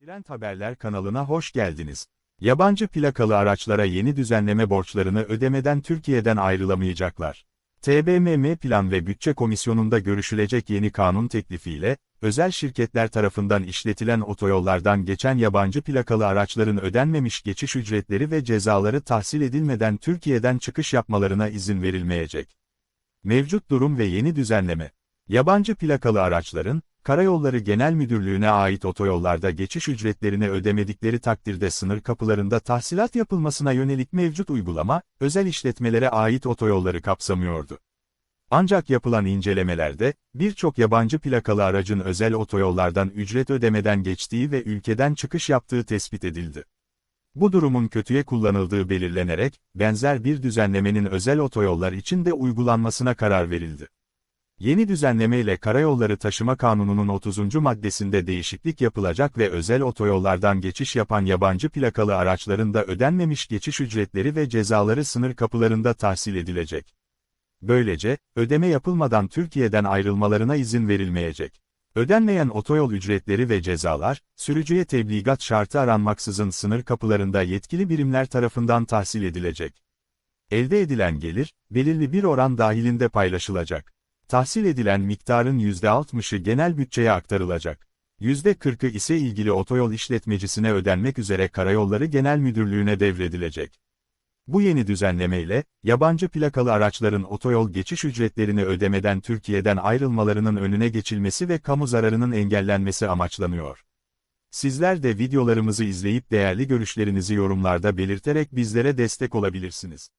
Trend Haberler kanalına hoş geldiniz. Yabancı plakalı araçlara yeni düzenleme borçlarını ödemeden Türkiye'den ayrılamayacaklar. TBMM Plan ve Bütçe Komisyonu'nda görüşülecek yeni kanun teklifiyle, özel şirketler tarafından işletilen otoyollardan geçen yabancı plakalı araçların ödenmemiş geçiş ücretleri ve cezaları tahsil edilmeden Türkiye'den çıkış yapmalarına izin verilmeyecek. Mevcut durum ve yeni düzenleme. Yabancı plakalı araçların, Karayolları Genel Müdürlüğü'ne ait otoyollarda geçiş ücretlerini ödemedikleri takdirde sınır kapılarında tahsilat yapılmasına yönelik mevcut uygulama, özel işletmelere ait otoyolları kapsamıyordu. Ancak yapılan incelemelerde, birçok yabancı plakalı aracın özel otoyollardan ücret ödemeden geçtiği ve ülkeden çıkış yaptığı tespit edildi. Bu durumun kötüye kullanıldığı belirlenerek, benzer bir düzenlemenin özel otoyollar için de uygulanmasına karar verildi. Yeni düzenleme ile Karayolları Taşıma Kanunu'nun 30. maddesinde değişiklik yapılacak ve özel otoyollardan geçiş yapan yabancı plakalı araçların da ödenmemiş geçiş ücretleri ve cezaları sınır kapılarında tahsil edilecek. Böylece, ödeme yapılmadan Türkiye'den ayrılmalarına izin verilmeyecek. Ödenmeyen otoyol ücretleri ve cezalar, sürücüye tebligat şartı aranmaksızın sınır kapılarında yetkili birimler tarafından tahsil edilecek. Elde edilen gelir, belirli bir oran dahilinde paylaşılacak. Tahsil edilen miktarın %60'ı genel bütçeye aktarılacak. %40'ı ise ilgili otoyol işletmecisine ödenmek üzere Karayolları Genel Müdürlüğü'ne devredilecek. Bu yeni düzenlemeyle, yabancı plakalı araçların otoyol geçiş ücretlerini ödemeden Türkiye'den ayrılmalarının önüne geçilmesi ve kamu zararının engellenmesi amaçlanıyor. Sizler de videolarımızı izleyip değerli görüşlerinizi yorumlarda belirterek bizlere destek olabilirsiniz.